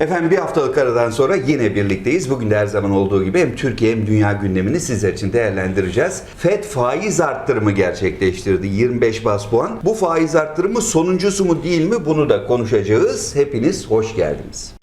Efendim bir haftalık aradan sonra yine birlikteyiz. Bugün de her zaman olduğu gibi hem Türkiye hem dünya gündemini sizler için değerlendireceğiz. FED faiz arttırımı gerçekleştirdi. 25 bas puan. Bu faiz arttırımı sonuncusu mu değil mi bunu da konuşacağız. Hepiniz hoş geldiniz.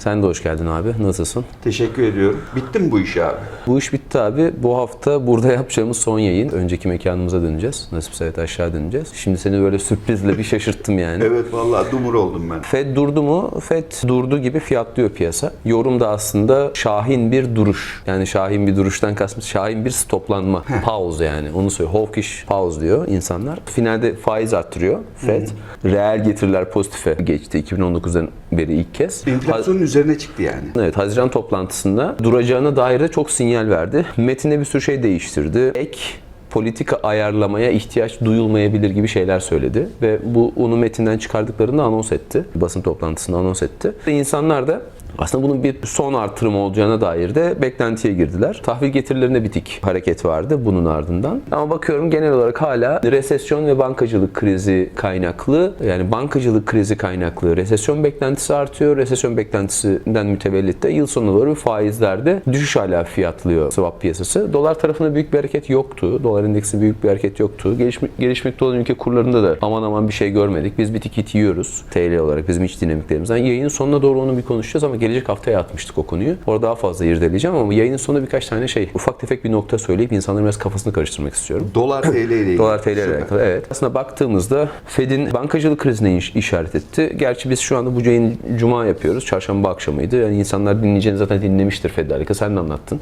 Sen de hoş geldin abi. Nasılsın? Teşekkür ediyorum. Bitti mi bu iş abi? Bu iş bitti abi. Bu hafta burada yapacağımız son yayın. Önceki mekanımıza döneceğiz. Nasipse evet aşağı döneceğiz. Şimdi seni böyle sürprizle bir şaşırttım yani. Evet vallahi dumur oldum ben. Fed durdu mu? Fed durdu gibi fiyatlıyor piyasa. Yorum da aslında şahin bir duruş. Yani şahin bir duruştan kastım şahin bir stoplanma. Pause yani. Onu söylüyor. Hawkish pause diyor insanlar. Finalde faiz arttırıyor Fed. Reel getiriler pozitife geçti 2019'dan beri ilk kez. Enflasyonun üzerine çıktı yani. Evet, Haziran toplantısında duracağına dair de çok sinyal verdi. Metinde bir sürü şey değiştirdi. Ek politika ayarlamaya ihtiyaç duyulmayabilir gibi şeyler söyledi ve bu onu metinden çıkardıklarını anons etti. Basın toplantısında anons etti. İnsanlar da aslında bunun bir son artırım olacağına dair de beklentiye girdiler. Tahvil getirilerinde bitik hareket vardı bunun ardından. Ama bakıyorum genel olarak hala resesyon ve bankacılık krizi kaynaklı yani bankacılık krizi kaynaklı resesyon beklentisi artıyor. Resesyon beklentisinden mütevellit de yıl sonuna doğru faizlerde düşüş hala fiyatlıyor swap piyasası. Dolar tarafında büyük bir hareket yoktu. Dolar endeksi büyük bir hareket yoktu. Gelişme, gelişmekte olan ülke kurlarında da aman aman bir şey görmedik. Biz bir tikit yiyoruz TL olarak bizim iç dinamiklerimizden. Yayının sonuna doğru onu bir konuşacağız ama gelecek haftaya atmıştık o konuyu. Orada daha fazla irdeleyeceğim ama yayının sonunda birkaç tane şey ufak tefek bir nokta söyleyip insanların biraz kafasını karıştırmak istiyorum. Dolar TL ile ilgili. Dolar TL ile alakalı. Evet. Aslında baktığımızda Fed'in bankacılık krizine iş- işaret etti. Gerçi biz şu anda bu yayın cuma yapıyoruz. Çarşamba akşamıydı. Yani insanlar dinleyeceğini zaten dinlemiştir Fed'le alakalı. Sen de anlattın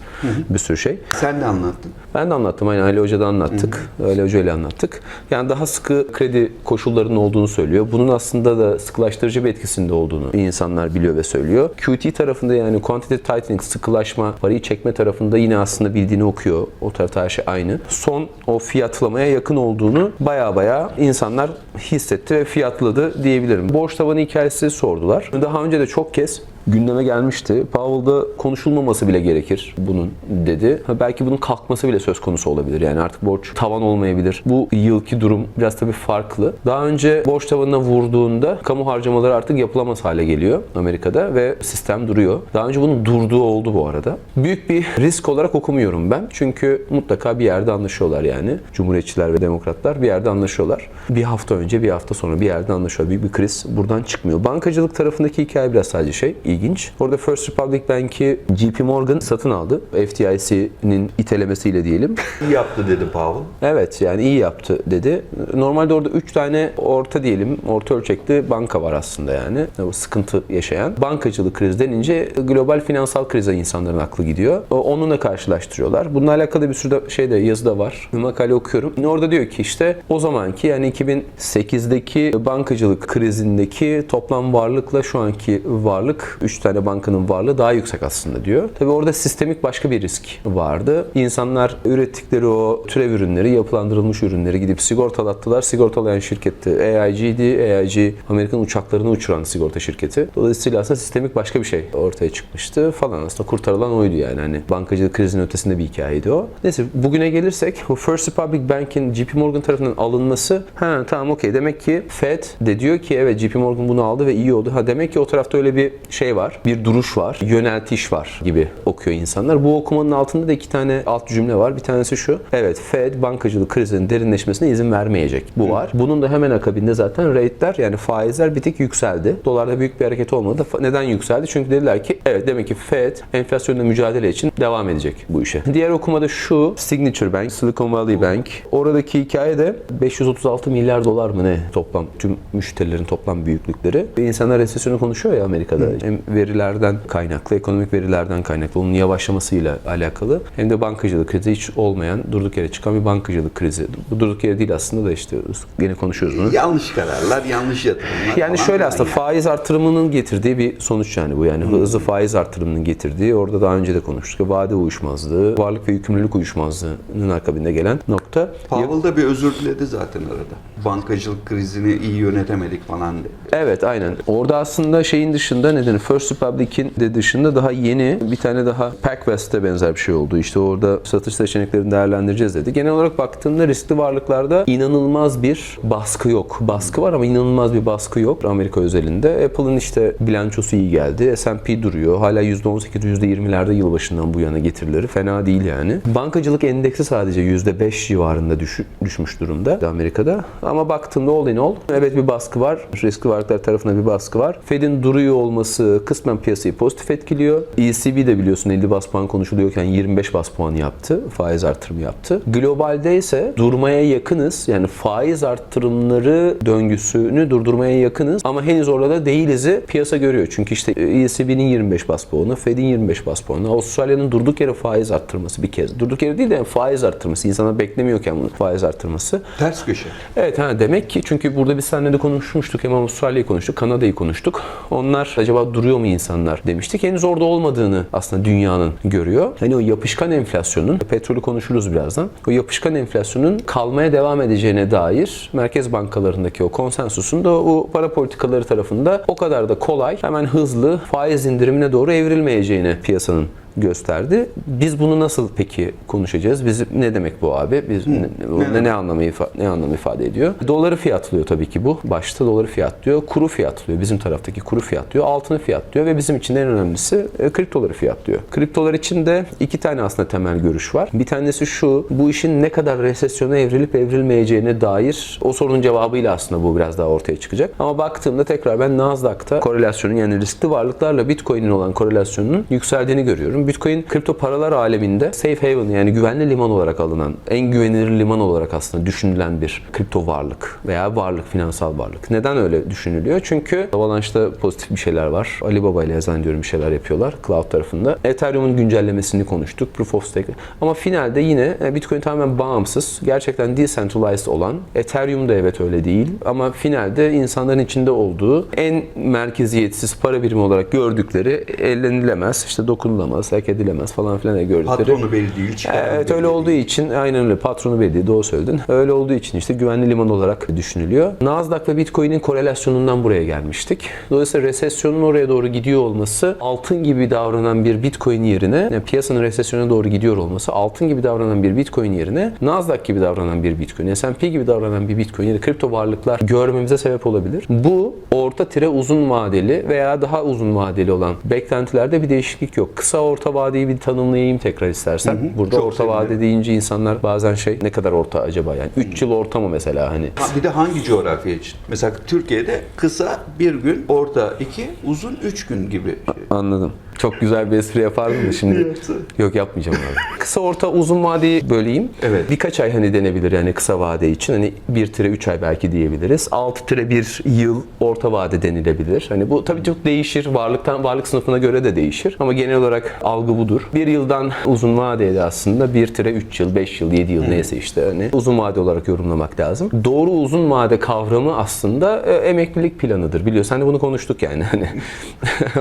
bir sürü şey. Sen de anlattın. Ben de anlattım. Aynı Ali Hoca'da anlattık. Ali Hoca ile anlattık. Yani daha sıkı kredi koşullarının olduğunu söylüyor. Bunun aslında da sıkılaştırıcı bir etkisinde olduğunu insanlar biliyor ve söylüyor. QT tarafında yani quantitative tightening, sıkılaşma, parayı çekme tarafında yine aslında bildiğini okuyor. O tarafta her şey aynı. Son o fiyatlamaya yakın olduğunu baya baya insanlar hissetti ve fiyatladı diyebilirim. Borç tavanı hikayesi sordular. Daha önce de çok kez gündeme gelmişti. Powell'da konuşulmaması bile gerekir bunun dedi. Belki bunun kalkması bile söz konusu olabilir. Yani artık borç tavan olmayabilir. Bu yılki durum biraz tabii farklı. Daha önce borç tavanına vurduğunda kamu harcamaları artık yapılamaz hale geliyor Amerika'da ve sistem duruyor. Daha önce bunun durduğu oldu bu arada. Büyük bir risk olarak okumuyorum ben. Çünkü mutlaka bir yerde anlaşıyorlar yani. Cumhuriyetçiler ve demokratlar bir yerde anlaşıyorlar. Bir hafta önce bir hafta sonra bir yerde anlaşıyorlar. Büyük bir kriz buradan çıkmıyor. Bankacılık tarafındaki hikaye biraz sadece şey ilginç. Orada First Republic Bank'i JP Morgan satın aldı. FDIC'nin itelemesiyle diyelim. İyi yaptı dedi Powell. Evet yani iyi yaptı dedi. Normalde orada 3 tane orta diyelim, orta ölçekli banka var aslında yani. Bu sıkıntı yaşayan. Bankacılık kriz denince global finansal krize insanların aklı gidiyor. Onunla karşılaştırıyorlar. Bununla alakalı bir sürü şey de yazı da var. Bir makale okuyorum. Orada diyor ki işte o zamanki yani 2008'deki bankacılık krizindeki toplam varlıkla şu anki varlık 3 tane bankanın varlığı daha yüksek aslında diyor. Tabii orada sistemik başka bir risk vardı. İnsanlar ürettikleri o türev ürünleri, yapılandırılmış ürünleri gidip sigortalattılar. Sigortalayan şirketti AIG'di. AIG Amerikan uçaklarını uçuran sigorta şirketi. Dolayısıyla aslında sistemik başka bir şey ortaya çıkmıştı falan. Aslında kurtarılan oydu yani. Hani bankacılık krizinin ötesinde bir hikayeydi o. Neyse bugüne gelirsek bu First Republic Bank'in JP Morgan tarafından alınması ha tamam okey. Demek ki Fed de diyor ki evet JP Morgan bunu aldı ve iyi oldu. Ha demek ki o tarafta öyle bir şey var. Bir duruş var. Yöneltiş var gibi okuyor insanlar. Bu okumanın altında da iki tane alt cümle var. Bir tanesi şu. Evet Fed bankacılık krizinin derinleşmesine izin vermeyecek. Bu var. Bunun da hemen akabinde zaten rate'ler yani faizler bir tık yükseldi. Dolarda büyük bir hareket olmadı. Neden yükseldi? Çünkü dediler ki evet demek ki Fed enflasyonla mücadele için devam edecek bu işe. Diğer okumada şu Signature Bank, Silicon Valley Bank. Oradaki hikaye de 536 milyar dolar mı ne toplam tüm müşterilerin toplam büyüklükleri. Ve insanlar resesyonu konuşuyor ya Amerika'da. Hem verilerden kaynaklı, ekonomik verilerden kaynaklı, onun yavaşlamasıyla alakalı hem de bankacılık krizi hiç olmayan, durduk yere çıkan bir bankacılık krizi. Bu durduk yere değil aslında da işte yine konuşuyoruz bunu. Yanlış kararlar, yanlış yatırımlar Yani şöyle aslında yani. faiz artırımının getirdiği bir sonuç yani bu yani hızlı faiz artırımının getirdiği orada daha önce de konuştuk. Vade uyuşmazlığı, varlık ve yükümlülük uyuşmazlığının akabinde gelen nokta. Powell da bir özür diledi zaten arada. Bankacılık krizini iyi yönetemedik falan dedi. Evet aynen. Orada aslında şeyin dışında neden First Republic'in de dışında daha yeni bir tane daha PacWest'e benzer bir şey oldu. İşte orada satış seçeneklerini değerlendireceğiz dedi. Genel olarak baktığında riskli varlıklarda inanılmaz bir baskı yok. Baskı var ama inanılmaz bir baskı yok Amerika özelinde. Apple'ın işte bilançosu iyi geldi. S&P duruyor. Hala %18, %20'lerde yılbaşından bu yana getirileri fena değil yani. Bankacılık endeksi sadece %5 civarında düş- düşmüş durumda Amerika'da. Ama baktığında all in all evet bir baskı var. Riskli varlıklar tarafında bir baskı var. Fed'in duruyor olması kısmen piyasayı pozitif etkiliyor. ECB de biliyorsun 50 bas puan konuşuluyorken 25 bas puan yaptı. Faiz artırımı yaptı. Globalde ise durmaya yakınız. Yani faiz artırımları döngüsünü durdurmaya yakınız. Ama henüz orada değiliz'i piyasa görüyor. Çünkü işte ECB'nin 25 bas puanı, Fed'in 25 bas puanı, Avustralya'nın durduk yere faiz arttırması bir kez. Durduk yere değil de yani faiz arttırması. İnsanlar beklemiyorken bunu faiz arttırması. Ters köşe. Evet ha demek ki çünkü burada biz seninle de konuşmuştuk. Hem Avustralya'yı konuştuk, Kanada'yı konuştuk. Onlar acaba duruyor mu insanlar demiştik. Henüz orada olmadığını aslında dünyanın görüyor. Hani o yapışkan enflasyonun, petrolü konuşuruz birazdan. O yapışkan enflasyonun kalmaya devam edeceğine dair merkez bankalarındaki o konsensusun da o para politikaları tarafında o kadar da kolay, hemen hızlı faiz indirimine doğru evrilmeyeceğini piyasanın gösterdi. Biz bunu nasıl peki konuşacağız? Biz ne demek bu abi? Biz ne, ne, ne anlamı ifa- ne anlam ifade ediyor? Doları fiyatlıyor tabii ki bu. Başta doları fiyatlıyor, kuru fiyatlıyor. Bizim taraftaki kuru fiyatlıyor, altını fiyatlıyor ve bizim için en önemlisi e, kriptoları fiyatlıyor. Kriptolar için de iki tane aslında temel görüş var. Bir tanesi şu, bu işin ne kadar resesyona evrilip evrilmeyeceğine dair o sorunun cevabıyla aslında bu biraz daha ortaya çıkacak. Ama baktığımda tekrar ben Nasdaq'ta korelasyonun yani riskli varlıklarla Bitcoin'in olan korelasyonunun yükseldiğini görüyorum. Bitcoin kripto paralar aleminde safe haven yani güvenli liman olarak alınan, en güvenilir liman olarak aslında düşünülen bir kripto varlık veya varlık, finansal varlık. Neden öyle düşünülüyor? Çünkü Avalanche'da pozitif bir şeyler var. Alibaba ile zannediyorum bir şeyler yapıyorlar cloud tarafında. Ethereum'un güncellemesini konuştuk. Proof of stake. Ama finalde yine e, Bitcoin tamamen bağımsız, gerçekten decentralized olan, Ethereum da evet öyle değil ama finalde insanların içinde olduğu en merkeziyetsiz para birimi olarak gördükleri ellenilemez, işte dokunulamaz, hak edilemez falan filan gördükleri. Patronu belli değil. Evet belli öyle olduğu için aynen öyle patronu belli doğru söyledin. Öyle olduğu için işte güvenli liman olarak düşünülüyor. Nasdaq ve Bitcoin'in korelasyonundan buraya gelmiştik. Dolayısıyla resesyonun oraya doğru gidiyor olması altın gibi davranan bir Bitcoin yerine yani piyasanın resesyona doğru gidiyor olması altın gibi davranan bir Bitcoin yerine Nasdaq gibi davranan bir Bitcoin, S&P gibi davranan bir Bitcoin ya da kripto varlıklar görmemize sebep olabilir. Bu orta tire uzun vadeli veya daha uzun vadeli olan beklentilerde bir değişiklik yok. Kısa orta vadeyi bir tanımlayayım tekrar istersen. Burada çok orta sevinirim. vade deyince insanlar bazen şey ne kadar orta acaba yani 3 yıl orta mı mesela hani Ha, Bir de hangi coğrafya için? Mesela Türkiye'de kısa bir gün, orta iki, uzun üç gün gibi. Anladım. Çok güzel bir espri yapardım da şimdi. Yok yapmayacağım abi. kısa orta uzun vadeyi böleyim. Evet. Birkaç ay hani denebilir yani kısa vade için. Hani 1 tire 3 ay belki diyebiliriz. 6 tire 1 yıl orta vade denilebilir. Hani bu tabii çok değişir. Varlıktan varlık sınıfına göre de değişir. Ama genel olarak algı budur. Bir yıldan uzun vadeye de aslında 1 tire 3 yıl, 5 yıl, 7 yıl neyse işte hani uzun vade olarak yorumlamak lazım. Doğru uzun vade kavramı aslında e, emeklilik planıdır. Biliyorsun hani bunu konuştuk yani hani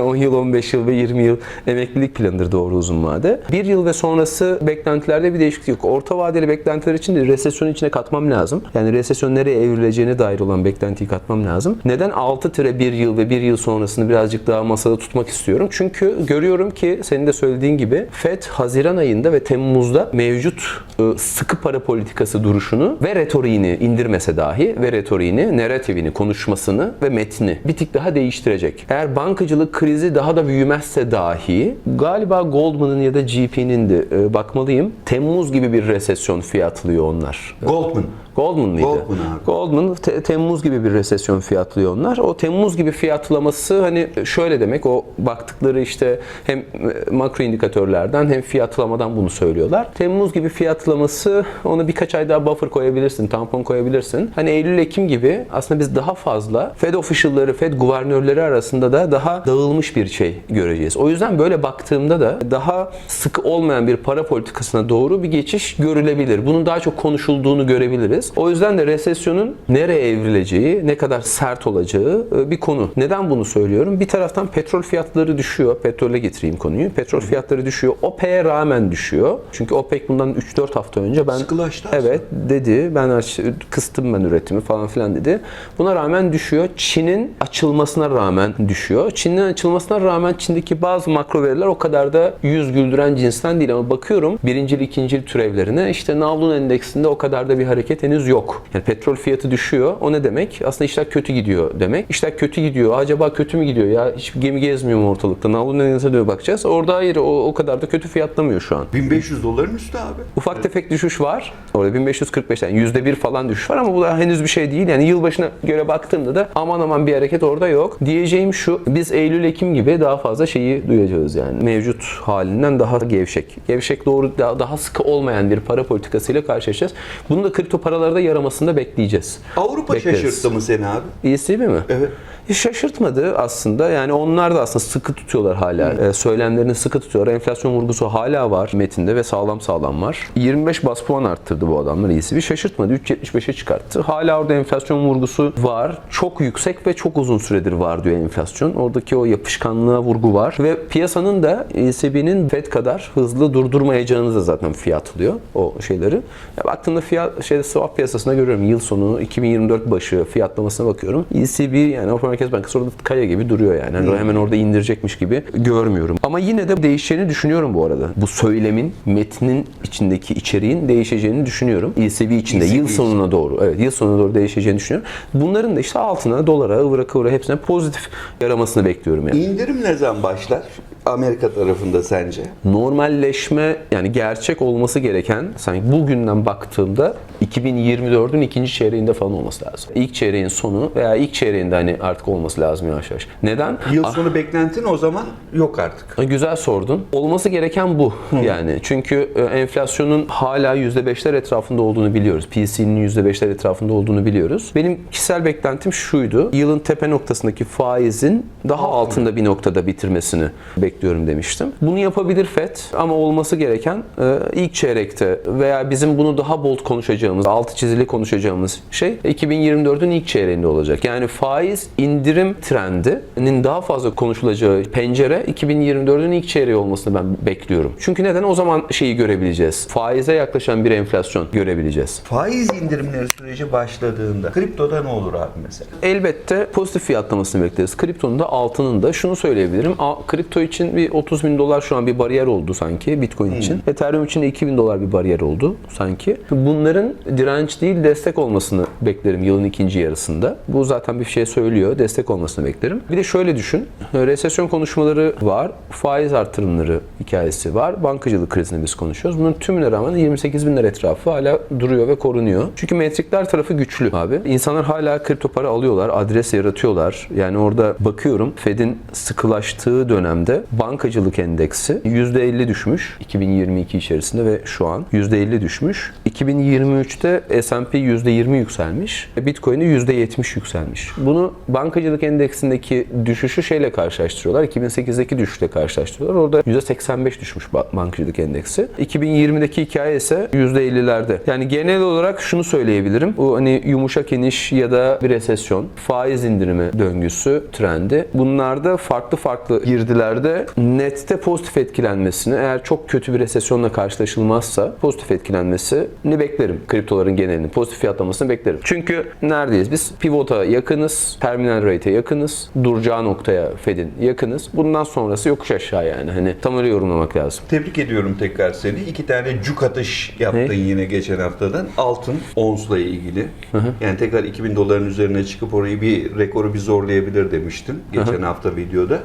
10 yıl, 15 yıl ve 20 yıl emeklilik planıdır doğru uzun vade. Bir yıl ve sonrası beklentilerde bir değişiklik yok. Orta vadeli beklentiler için de resesyonun içine katmam lazım. Yani resesyon nereye evrileceğine dair olan beklentiyi katmam lazım. Neden 6 tire 1 yıl ve 1 yıl sonrasını birazcık daha masada tutmak istiyorum? Çünkü görüyorum ki senin de söylediğin gibi FED Haziran ayında ve Temmuz'da mevcut e, sıkı para politikası duruşunu ve retoriğini indirmese dahi ve retoriğini, narratifini, konuşmasını ve metni bir tık daha değiştirecek. Eğer bankacılık krizi daha da büyümezse dahi galiba Goldman'ın ya da GP'nin de e, bakmalıyım. Temmuz gibi bir resesyon fiyatlıyor onlar. Goldman. Goldman mıydı? Goldman abi. Goldman te- Temmuz gibi bir resesyon fiyatlıyor onlar. O Temmuz gibi fiyatlaması hani şöyle demek o baktıkları işte hem e, makro indikatörlerden hem fiyatlamadan bunu söylüyorlar. Temmuz gibi fiyatlaması ona birkaç ay daha buffer koyabilirsin, tampon koyabilirsin. Hani Eylül Ekim gibi aslında biz daha fazla Fed official'ları, Fed guvernörleri arasında da daha dağılmış bir şey göreceğiz. O O yüzden böyle baktığımda da daha sıkı olmayan bir para politikasına doğru bir geçiş görülebilir. Bunun daha çok konuşulduğunu görebiliriz. O yüzden de resesyonun nereye evrileceği, ne kadar sert olacağı e, bir konu. Neden bunu söylüyorum? Bir taraftan petrol fiyatları düşüyor. Petrole getireyim konuyu. Petrol fiyatları düşüyor. OPEC'e rağmen düşüyor. Çünkü OPEC bundan 3-4 hafta önce ben Sıkılaştı. Evet dedi. Ben kıstım ben üretimi falan filan dedi. Buna rağmen düşüyor. Çin'in açılmasına rağmen düşüyor. Çin'in açılmasına rağmen Çin'deki bazı makro veriler o kadar da yüz güldüren cinsten değil ama bakıyorum birincil ikincil türevlerine işte Navlun endeksinde o kadar da bir hareket henüz yok. Yani petrol fiyatı düşüyor. O ne demek? Aslında işler kötü gidiyor demek. İşler kötü gidiyor. Acaba kötü mü gidiyor ya? Hiçbir gemi gezmiyor mu ortalıkta? Navlun endeksine de bakacağız. Orada hayır o, o kadar da kötü fiyatlamıyor şu an. 1500 doların üstü abi. Ufak tefek düşüş var. Orada 1545 yani %1 falan düşüş var ama bu da henüz bir şey değil. Yani yılbaşına göre baktığımda da aman aman bir hareket orada yok. Diyeceğim şu biz Eylül Ekim gibi daha fazla şeyi duyacağız yani. Mevcut halinden daha gevşek. Gevşek doğru daha, daha sıkı olmayan bir para politikasıyla karşılaşacağız. Bunu da kripto paralarda yaramasını da bekleyeceğiz. Avrupa Bekleriz. şaşırttı mı seni abi? ECB mi? Evet. E, Şaşırtmadı aslında. Yani onlar da aslında sıkı tutuyorlar hala. E, söylemlerini sıkı tutuyorlar. Enflasyon vurgusu hala var metinde ve sağlam sağlam var. 25 bas puan arttırdı bu adamlar ECB. Şaşırtmadı. 3.75'e çıkarttı. Hala orada enflasyon vurgusu var. Çok yüksek ve çok uzun süredir var diyor enflasyon. Oradaki o yapışkanlığa vurgu var. Ve piyasanın da ECB'nin FED kadar hızlı durdurmayacağını da zaten fiyatlıyor o şeyleri. Ya baktığımda fiyat şeyde swap piyasasına görüyorum. Yıl sonu 2024 başı fiyatlamasına bakıyorum. ECB yani Avrupa Merkez Bankası orada kaya gibi duruyor yani. Hani hemen orada indirecekmiş gibi görmüyorum. Ama yine de değişeceğini düşünüyorum bu arada. Bu söylemin, metnin içindeki içeriğin değişeceğini düşünüyorum. ECB içinde ECB yıl için. sonuna doğru. Evet, yıl sonuna doğru değişeceğini düşünüyorum. Bunların da işte altına, dolara, ıvıra kıvıra hepsine pozitif yaramasını bekliyorum yani. İndirim ne zaman başlar? Amerika tarafında sence? normalleşme yani gerçek olması gereken sanki bugünden baktığımda 2024'ün ikinci çeyreğinde falan olması lazım. İlk çeyreğin sonu veya ilk çeyreğinde hani artık olması lazım yavaş yavaş. Neden? Yıl sonu beklentin o zaman yok artık. Ah, Güzel sordun. Olması gereken bu yani. Çünkü e, enflasyonun hala %5'ler etrafında olduğunu biliyoruz. PC'nin %5'ler etrafında olduğunu biliyoruz. Benim kişisel beklentim şuydu. Yılın tepe noktasındaki faizin daha altında bir noktada bitirmesini bekliyorum demiştim. Bunu yapabilir FED ama olması gereken e, ilk çeyrekte veya bizim bunu daha bold konuşacağımız, altı çizili konuşacağımız şey 2024'ün ilk çeyreğinde olacak. Yani faiz indirim trendinin daha fazla konuşulacağı pencere 2024'ün ilk çeyreği olmasını ben bekliyorum. Çünkü neden? O zaman şeyi görebileceğiz. Faize yaklaşan bir enflasyon görebileceğiz. Faiz indirimleri süreci başladığında kriptoda ne olur abi mesela? Elbette pozitif fiyatlamasını bekleriz. Kriptonun da altının da şunu söyleyebilirim. A, kripto için bir 30 bin dolar şu an bir bariyer oldu sanki Bitcoin için. Ethereum için de 2000 dolar bir bariyer oldu sanki. Bunların direnç değil destek olmasını beklerim yılın ikinci yarısında. Bu zaten bir şey söylüyor. Destek olmasını beklerim. Bir de şöyle düşün. Resesyon konuşmaları var. Faiz artırımları hikayesi var. Bankacılık krizini biz konuşuyoruz. Bunun tümüne rağmen 28 binler etrafı hala duruyor ve korunuyor. Çünkü metrikler tarafı güçlü abi. İnsanlar hala kripto para alıyorlar. Adres yaratıyorlar. Yani orada bakıyorum Fed'in sıkılaştığı dönemde bankacılık endeksi %50 düşmüş 2022 içerisinde ve şu an %50 düşmüş. 2023'te S&P %20 yükselmiş. Bitcoin'i %70 yükselmiş. Bunu bankacılık endeksindeki düşüşü şeyle karşılaştırıyorlar. 2008'deki düşüşle karşılaştırıyorlar. Orada %85 düşmüş ba- bankacılık endeksi. 2020'deki hikaye ise %50'lerde. Yani genel olarak şunu söyleyebilirim. Bu hani yumuşak iniş ya da bir resesyon, faiz indirimi döngüsü, trendi. Bunlarda farklı farklı girdilerde nette pozitif etkilenmesini eğer çok kötü bir resesyonla karşılaşılmazsa pozitif etkilenmesini beklerim. Kriptoların genelini pozitif fiyatlamasını beklerim. Çünkü neredeyiz biz? Pivota yakınız, terminal rate'e yakınız, duracağı noktaya Fed'in yakınız. Bundan sonrası yokuş aşağı yani. Hani tam öyle yorumlamak lazım. Tebrik ediyorum tekrar seni. İki tane cuk atış yaptın Ne? yine geçen haftadan. Altın onsla ilgili. Yani tekrar 2000 doların üzerine çıkıp orayı bir rekoru bir zorlayabilir demiştin geçen hafta videoda.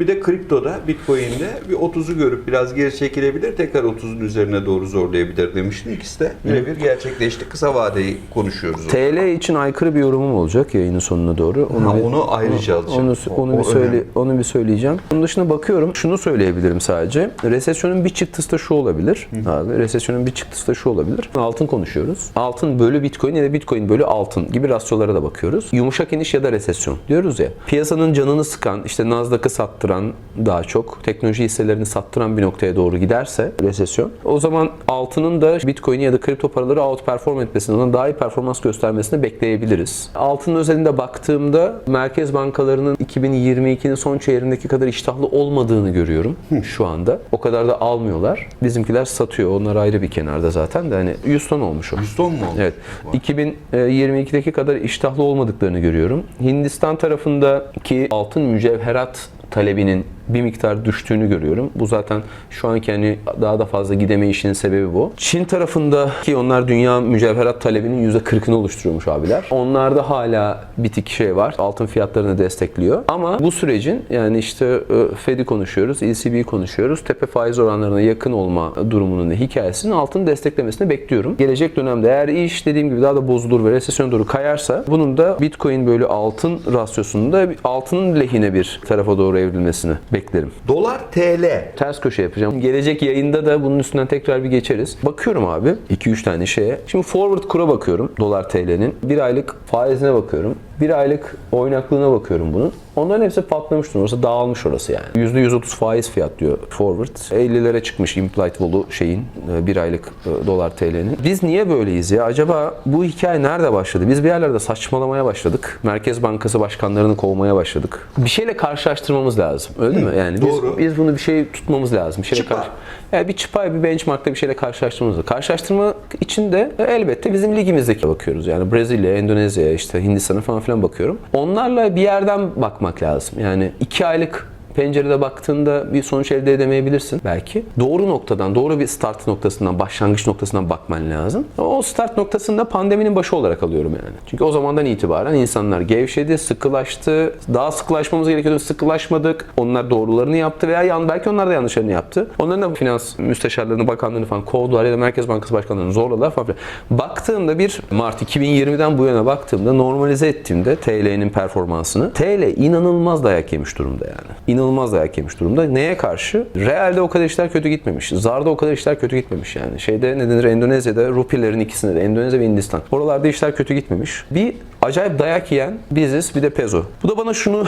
Bir de kriptoda Bitcoin'de bir 30'u görüp biraz geri çekilebilir. Tekrar 30'un üzerine doğru zorlayabilir demiştin. İkisi de birebir gerçekleşti. Kısa vadeyi konuşuyoruz. TL için aykırı bir yorumum olacak yayının sonuna doğru. Ha, bir- onu ayrıca alacağım. Onu, onu o bir söyle, önemli. onu bir söyleyeceğim. Onun dışında bakıyorum. Şunu söyleyebilirim sadece. Resesyonun bir çıktısı da şu olabilir. Abi resesyonun bir çıktısı da şu olabilir. Altın konuşuyoruz. Altın bölü Bitcoin ya da Bitcoin bölü altın gibi rasyolara da bakıyoruz. Yumuşak iniş ya da resesyon diyoruz ya. Piyasanın canını sıkan, işte Nasdaq'ı sattıran daha çok teknoloji hisselerini sattıran bir noktaya doğru giderse resesyon. O zaman altının da Bitcoin'i ya da kripto paraları outperform etmesini, ondan daha iyi performans göstermesini bekleyebiliriz. Altının özelinde baktığımda merkez bankalarının 2022'nin son çeyreğindeki kadar iştahlı olmadığını görüyorum şu anda. O kadar da almıyorlar. Bizimkiler satıyor. Onlar ayrı bir kenarda zaten de hani 100 ton olmuş o. 100 ton mu oldu? Evet. 2022'deki kadar iştahlı olmadıklarını görüyorum. Hindistan tarafındaki altın mücevherat talebinin bir miktar düştüğünü görüyorum. Bu zaten şu anki hani daha da fazla gidemeyişinin sebebi bu. Çin tarafında ki onlar dünya mücevherat talebinin %40'ını oluşturuyormuş abiler. Onlarda hala bitik şey var. Altın fiyatlarını destekliyor. Ama bu sürecin yani işte e, Fed'i konuşuyoruz, ECB'yi konuşuyoruz. Tepe faiz oranlarına yakın olma durumunun hikayesinin altını desteklemesini bekliyorum. Gelecek dönemde eğer iş dediğim gibi daha da bozulur ve resesyon doğru kayarsa bunun da Bitcoin bölü altın rasyosunda altının lehine bir tarafa doğru evrilmesini beklerim. Dolar TL. Ters köşe yapacağım. Gelecek yayında da bunun üstünden tekrar bir geçeriz. Bakıyorum abi 2-3 tane şeye. Şimdi forward kura bakıyorum dolar TL'nin. Bir aylık faizine bakıyorum. Bir aylık oynaklığına bakıyorum bunun. Onların hepsi patlamış durumda. Dağılmış orası yani. %130 faiz fiyat diyor forward. 50'lere çıkmış implied volü şeyin e, bir aylık e, dolar TL'nin. Biz niye böyleyiz ya? Acaba bu hikaye nerede başladı? Biz bir yerlerde saçmalamaya başladık. Merkez Bankası başkanlarını kovmaya başladık. Bir şeyle karşılaştırmamız lazım. Öyle mi? Yani biz, doğru. biz bunu bir şey tutmamız lazım. Bir şeyle Çıpa. karşı- yani bir çıpay bir benchmarkta bir şeyle karşılaştırmamız lazım. Karşılaştırma için de elbette bizim ligimizdeki bakıyoruz. Yani Brezilya, Endonezya, işte Hindistan'a falan filan bakıyorum. Onlarla bir yerden bakmak lazım. Yani iki aylık pencerede baktığında bir sonuç elde edemeyebilirsin belki. Doğru noktadan, doğru bir start noktasından, başlangıç noktasından bakman lazım. O start noktasında pandeminin başı olarak alıyorum yani. Çünkü o zamandan itibaren insanlar gevşedi, sıkılaştı. Daha sıkılaşmamız gerekiyordu, sıkılaşmadık. Onlar doğrularını yaptı veya yan, belki onlar da yanlışlarını yaptı. Onların da finans müsteşarlarını, bakanlarını falan kovdular ya da Merkez Bankası başkanlarını zorladılar falan filan. Baktığımda bir Mart 2020'den bu yana baktığımda normalize ettiğimde TL'nin performansını TL inanılmaz dayak yemiş durumda yani. İnanılmaz dayak yemiş durumda. Neye karşı? Realde o kadar işler kötü gitmemiş. Zar'da o kadar işler kötü gitmemiş yani. Şeyde ne denir Endonezya'da rupilerin ikisinde de Endonezya ve Hindistan. Oralarda işler kötü gitmemiş. Bir acayip dayak yiyen biziz bir de pezo. Bu da bana şunu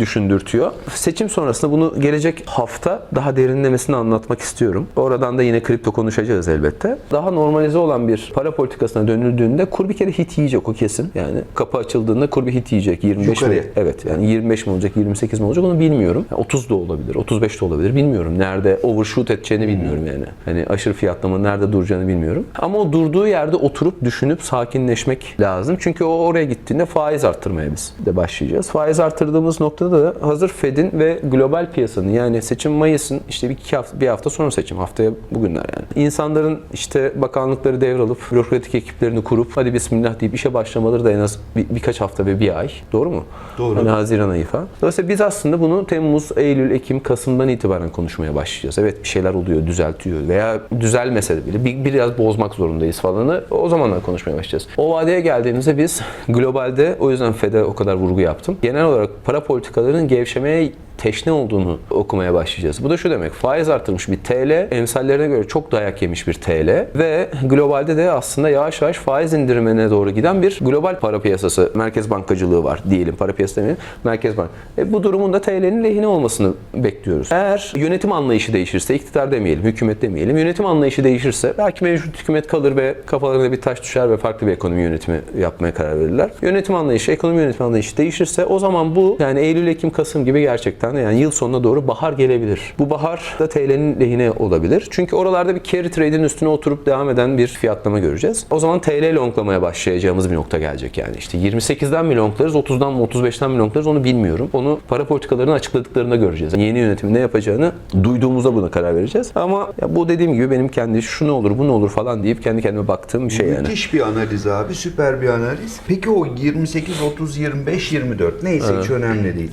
düşündürtüyor. Seçim sonrasında bunu gelecek hafta daha derinlemesine anlatmak istiyorum. Oradan da yine kripto konuşacağız elbette. Daha normalize olan bir para politikasına dönüldüğünde kur bir kere hit yiyecek o kesin. Yani kapı açıldığında kur bir hit yiyecek. 25 mi? Yukarıya. Evet yani 25 mi olacak 28 mi olacak onu bilmiyorum. Yani 30 da olabilir 35 de olabilir bilmiyorum. Nerede overshoot edeceğini bilmiyorum yani. Hani aşırı fiyatlama nerede duracağını bilmiyorum. Ama o durduğu yerde oturup düşünüp sakinleşmek lazım. Çünkü o oraya gittiğinde faiz arttırmaya biz de başlayacağız. Faiz arttırdığımız noktada da hazır Fed'in ve global piyasanın yani seçim Mayıs'ın işte bir iki hafta, bir hafta sonra seçim haftaya bugünler yani. İnsanların işte bakanlıkları devralıp bürokratik ekiplerini kurup hadi bismillah deyip işe başlamaları da en az bir- birkaç hafta ve bir ay. Doğru mu? Doğru. Hani Haziran ayı falan. Dolayısıyla biz aslında bunu Temmuz, Eylül, Ekim, Kasım'dan itibaren konuşmaya başlayacağız. Evet bir şeyler oluyor, düzeltiyor veya düzelmese de bile bir, biraz bozmak zorundayız falanı o zamanlar konuşmaya başlayacağız. O vadeye geldiğimizde biz globalde o yüzden FED'e o kadar vurgu yaptım. Genel olarak para politikalarının gevşemeye teşne olduğunu okumaya başlayacağız. Bu da şu demek. Faiz arttırmış bir TL, emsallerine göre çok dayak yemiş bir TL ve globalde de aslında yavaş yavaş faiz indirimine doğru giden bir global para piyasası, merkez bankacılığı var diyelim. Para piyasası demeyelim, merkez bank. E, bu durumun da TL'nin lehine olmasını bekliyoruz. Eğer yönetim anlayışı değişirse, iktidar demeyelim, hükümet demeyelim, yönetim anlayışı değişirse belki mevcut hükümet kalır ve kafalarına bir taş düşer ve farklı bir ekonomi yönetimi yapmaya karar verirler. Yönetim anlayışı, ekonomi yönetimi anlayışı değişirse o zaman bu yani Eylül, Ekim, Kasım gibi gerçekten de yani yıl sonuna doğru bahar gelebilir. Bu bahar da TL'nin lehine olabilir. Çünkü oralarda bir carry trade'in üstüne oturup devam eden bir fiyatlama göreceğiz. O zaman TL longlamaya başlayacağımız bir nokta gelecek yani. İşte 28'den mi longlarız, 30'dan mı 35'ten mi longlarız onu bilmiyorum. Onu para politikalarını açıkladıklarında göreceğiz. Yeni yönetimin ne yapacağını duyduğumuzda buna karar vereceğiz. Ama ya bu dediğim gibi benim kendi şu ne olur bu ne olur falan deyip kendi kendime baktığım bir şey yani. Müthiş bir analiz abi, süper bir analiz. Peki o 28, 30, 25, 24 neyse hiç önemli değil.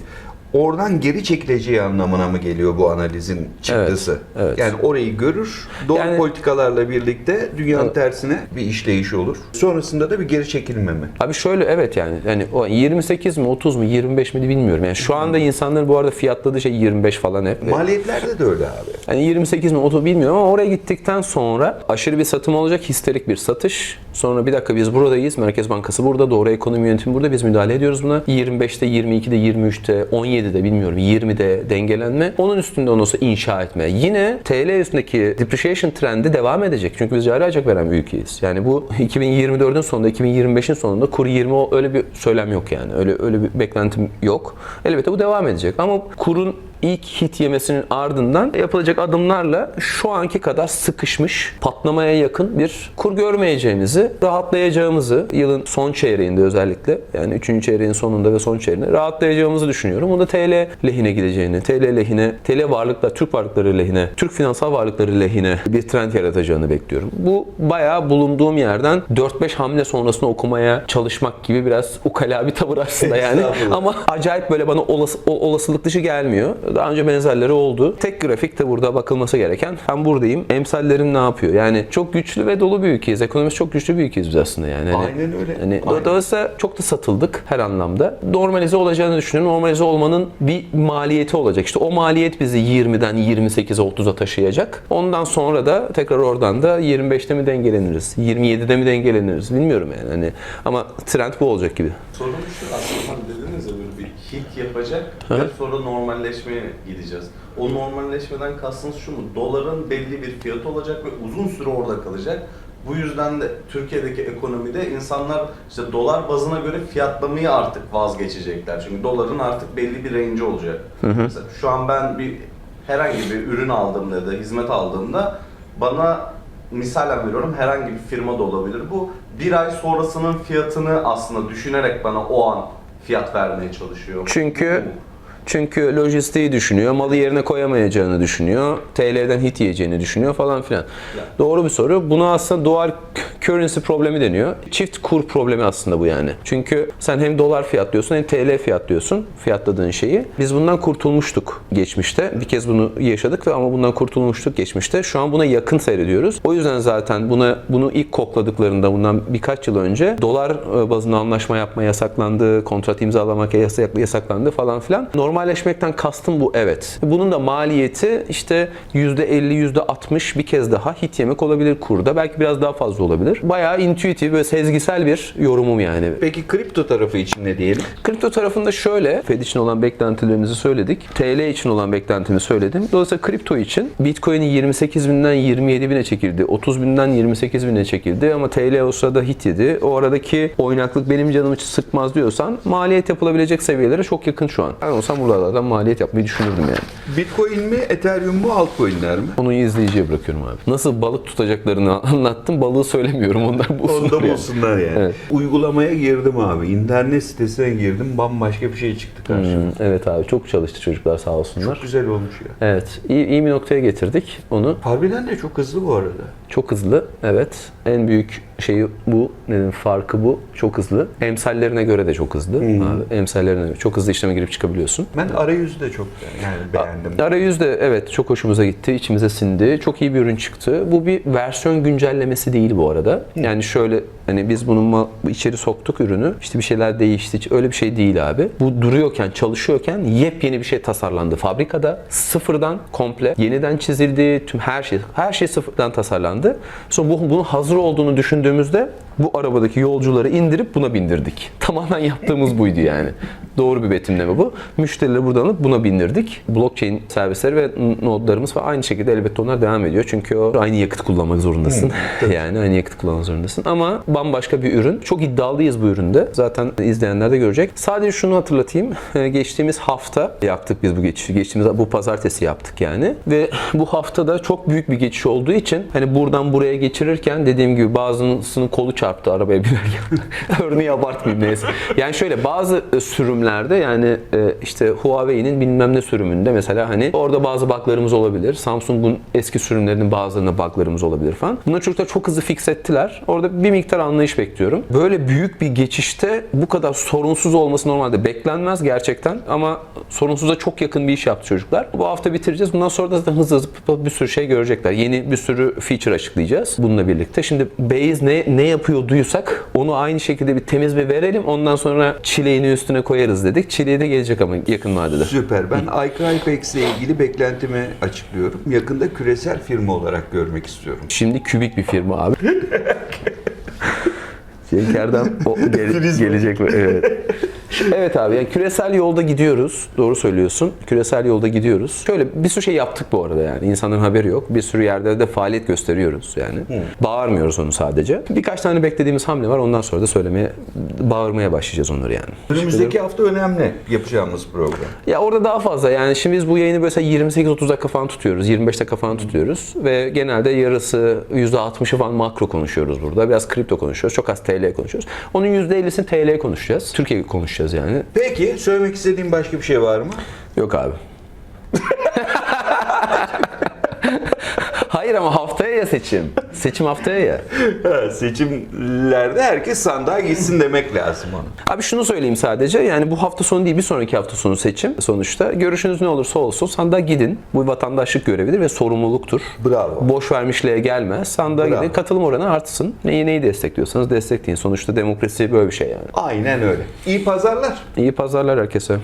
Oradan geri çekileceği anlamına mı geliyor bu analizin çıktısı? evet. Yani orayı görür, doğru Yani- politikalarla birlikte dünyanın Evet. tersine bir işleyiş olur. Sonrasında da bir geri çekilme mi? Abi şöyle evet yani yani o 28 mi 30 mu 25 mi bilmiyorum. Yani şu anda insanların bu arada fiyatladığı şey 25 falan hep. Maliyetlerde de öyle abi. Yani 28 mi 30 bilmiyorum ama oraya gittikten sonra aşırı bir satım olacak, histerik bir satış. Sonra bir dakika biz buradayız, Merkez Bankası burada, doğru ekonomi yönetimi burada, biz müdahale ediyoruz buna. 25'te, 22'de, 23'te, 17'de bilmiyorum, 20'de dengelenme. Onun üstünde ondan sonra inşa etme. Yine TL üstündeki depreciation trendi devam edecek. Çünkü biz cari açık veren bir ülkeyiz. Yani bu 2024'ün sonunda, 2025'in sonunda kuru 20 o- öyle bir söylem yok yani. Öyle öyle bir beklentim yok. Elbette bu devam edecek ama kurun ilk hit yemesinin ardından yapılacak adımlarla şu anki kadar sıkışmış, patlamaya yakın bir kur görmeyeceğimizi, rahatlayacağımızı yılın son çeyreğinde özellikle yani 3. çeyreğin sonunda ve son çeyreğinde rahatlayacağımızı düşünüyorum. Bu da TL lehine gideceğini, TL lehine, TL varlıklar, Türk varlıkları lehine, Türk finansal varlıkları lehine bir trend yaratacağını bekliyorum. Bu bayağı bulunduğum yerden 4-5 hamle sonrasını okumaya çalışmak gibi biraz ukala bir tavır aslında yani. Ama acayip böyle bana olası, olasılık dışı gelmiyor. Daha önce benzerleri oldu. Tek grafik de burada bakılması gereken. Ben buradayım. Emsallerim ne yapıyor? Yani çok güçlü ve dolu bir ülkeyiz. Ekonomimiz çok güçlü bir ülkeyiz biz aslında yani. Hani- Aynen öyle. Hani Aynen. dolayısıyla çok da satıldık her anlamda. Normalize olacağını düşünüyorum. Normalize olmanın bir maliyeti olacak. İşte o maliyet bizi 20'den 28'e 30'a taşıyacak. Ondan sonra da tekrar oradan da 25'te mi dengeleniriz? 27'de mi dengeleniriz? Bilmiyorum yani. Hani ama trend bu olacak gibi. Sorun şu aslında hit yapacak ve sonra normalleşmeye gideceğiz. O normalleşmeden kastınız şu mu? Doların belli bir fiyatı olacak ve uzun süre orada kalacak. Bu yüzden de Türkiye'deki ekonomide insanlar işte dolar bazına göre fiyatlamayı artık vazgeçecekler. Çünkü doların artık belli bir range olacak. Mesela şu an ben bir herhangi bir ürün aldığımda ya da hizmet aldığımda bana misalen veriyorum herhangi bir firma da olabilir. Bu bir ay sonrasının fiyatını aslında düşünerek bana o an fiyat vermeye çalışıyor. Çünkü çünkü lojistiği düşünüyor, malı yerine koyamayacağını düşünüyor, TL'den hit yiyeceğini düşünüyor falan filan. Doğru bir soru. Buna aslında dual currency problemi deniyor. Çift kur problemi aslında bu yani. Çünkü sen hem dolar fiyatlıyorsun hem TL fiyatlıyorsun fiyatladığın şeyi. Biz bundan kurtulmuştuk geçmişte. Bir kez bunu yaşadık ve ama bundan kurtulmuştuk geçmişte. Şu an buna yakın seyrediyoruz. O yüzden zaten buna bunu ilk kokladıklarında bundan birkaç yıl önce dolar e, bazında anlaşma yapma yasaklandı, kontrat imzalamak yasak- yasaklandı falan filan. Normalleşmekten kastım bu evet. Bunun da maliyeti işte %50, %60 bir kez daha hit yemek olabilir kurda. Belki biraz daha fazla olabilir. Bayağı intuitif ve sezgisel bir yorumum yani. Peki kripto tarafı için ne diyelim? Kripto tarafında şöyle, Fed için olan beklentilerimizi söyledik. TL için olan beklentimi söyledim. Dolayısıyla kripto için Bitcoin'i 28 binden 27 bine çekildi. 30 binden 28 bine çekildi ama TL o sırada hit yedi. O aradaki oynaklık benim canımı sıkmaz diyorsan maliyet yapılabilecek seviyelere çok yakın şu an. Ben olsam buralardan maliyet yapmayı düşünürdüm yani. Bitcoin mi, Ethereum mu, altcoin'ler mi? Onu izleyiciye bırakıyorum abi. Nasıl balık tutacaklarını anlattım. Balığı söylemiyorum. Onlar bulsunlar. Onda yani. bulsunlar yani. Evet. Uygulamaya girdim abi. İnternet sitesine girdim. Bambaşka bir şey çıktı karşıma. Hmm, evet abi çok çalıştı çocuklar sağ olsunlar. Çok güzel olmuş ya. Evet. iyi, iyi bir noktaya getirdik onu. Harbiden de çok hızlı bu arada. Çok hızlı. Evet. En büyük şeyi bu. Nedim farkı bu. Çok hızlı. Emsallerine göre de çok hızlı. Abi, emsallerine göre. Çok hızlı işleme girip çıkabiliyorsun. Ben arayüzü de çok yani beğendim. Arayüz de evet çok hoşumuza gitti, içimize sindi. Çok iyi bir ürün çıktı. Bu bir versiyon güncellemesi değil bu arada. Yani şöyle hani biz bunun içeri soktuk ürünü. işte bir şeyler değişti. Öyle bir şey değil abi. Bu duruyorken, çalışıyorken yepyeni bir şey tasarlandı fabrikada. Sıfırdan komple yeniden çizildi. Tüm her şey her şey sıfırdan tasarlandı. Sonra bu, bunun hazır olduğunu düşündüğümüzde bu arabadaki yolcuları indirip buna bindirdik. Tamamen yaptığımız buydu yani. Doğru bir betimleme bu. Müşterileri buradan alıp buna bindirdik. Blockchain servisleri ve nodlarımız ve aynı şekilde elbette onlar devam ediyor. Çünkü o aynı yakıt kullanmak zorundasın. yani aynı yakıt kullanmak zorundasın. Ama bambaşka bir ürün. Çok iddialıyız bu üründe. Zaten izleyenler de görecek. Sadece şunu hatırlatayım. Ee, Geçtiğimiz hafta yaptık biz bu geçişi. Geçtiğimiz bu pazartesi yaptık yani. Ve bu haftada çok büyük bir geçiş olduğu için hani buradan buraya geçirirken dediğim gibi bazısının kolu çarptı arabaya binerken. Örneği abartmayayım neyse. Yani şöyle bazı e, sürümlerde yani e, işte Huawei'nin bilmem ne sürümünde mesela hani orada bazı bug'larımız olabilir. Samsung'un eski sürümlerinin bazılarında bug'larımız olabilir falan. Bunları çocuklar çok hızlı fix ettiler. Orada bir miktar anlayış bekliyorum. Böyle büyük bir geçişte bu kadar sorunsuz olması normalde beklenmez gerçekten ama sorunsuza çok yakın bir iş yaptı çocuklar. Bu hafta bitireceğiz. Bundan sonra da zaten hızlı hızlı bir sürü şey görecekler. Yeni bir sürü feature açıklayacağız bununla birlikte. Şimdi Base ne, ne yapıyor duysak onu aynı şekilde bir temiz bir verelim. Ondan sonra çileğini üstüne koyarız dedik. Çileği de gelecek ama yakın vadede. Süper. Ben Hypex ile ilgili beklentimi açıklıyorum. Yakında küresel firma olarak görmek istiyorum. Şimdi kübik bir firma abi. Cenker'den o gele- gelecek mi? Evet. Evet abi yani küresel yolda gidiyoruz. Doğru söylüyorsun. Küresel yolda gidiyoruz. Şöyle bir sürü şey yaptık bu arada yani. İnsanların haberi yok. Bir sürü yerde de faaliyet gösteriyoruz yani. Bağırmıyoruz onu sadece. Birkaç tane beklediğimiz hamle var. Ondan sonra da söylemeye, bağırmaya başlayacağız onları yani. Önümüzdeki hafta önemli yapacağımız program. Ya orada daha fazla yani şimdi biz bu yayını böyle 28-30 dakika falan tutuyoruz. 25 dakika falan tutuyoruz. Ve genelde yarısı %60'ı falan makro konuşuyoruz burada. Biraz kripto konuşuyoruz. Çok az TL konuşuyoruz. Onun %50'sini TL konuşacağız. Türkiye konuşacağız yani. Peki söylemek istediğin başka bir şey var mı? Yok abi. Hayır ama haftaya ya seçim. Seçim haftaya ya. Ha, Seçimlerde herkes sandığa gitsin demek lazım ona. Abi şunu söyleyeyim sadece. Yani bu hafta sonu değil bir sonraki hafta sonu seçim sonuçta. Görüşünüz ne olursa olsun sandığa gidin. Bu vatandaşlık görevidir ve sorumluluktur. Bravo. Boş vermişliğe gelmez. Sandığa Bravo. gidin. Katılım oranı artsın. Neyi neyi destekliyorsanız destekleyin. Sonuçta demokrasi böyle bir şey yani. Aynen öyle. İyi pazarlar. İyi pazarlar herkese.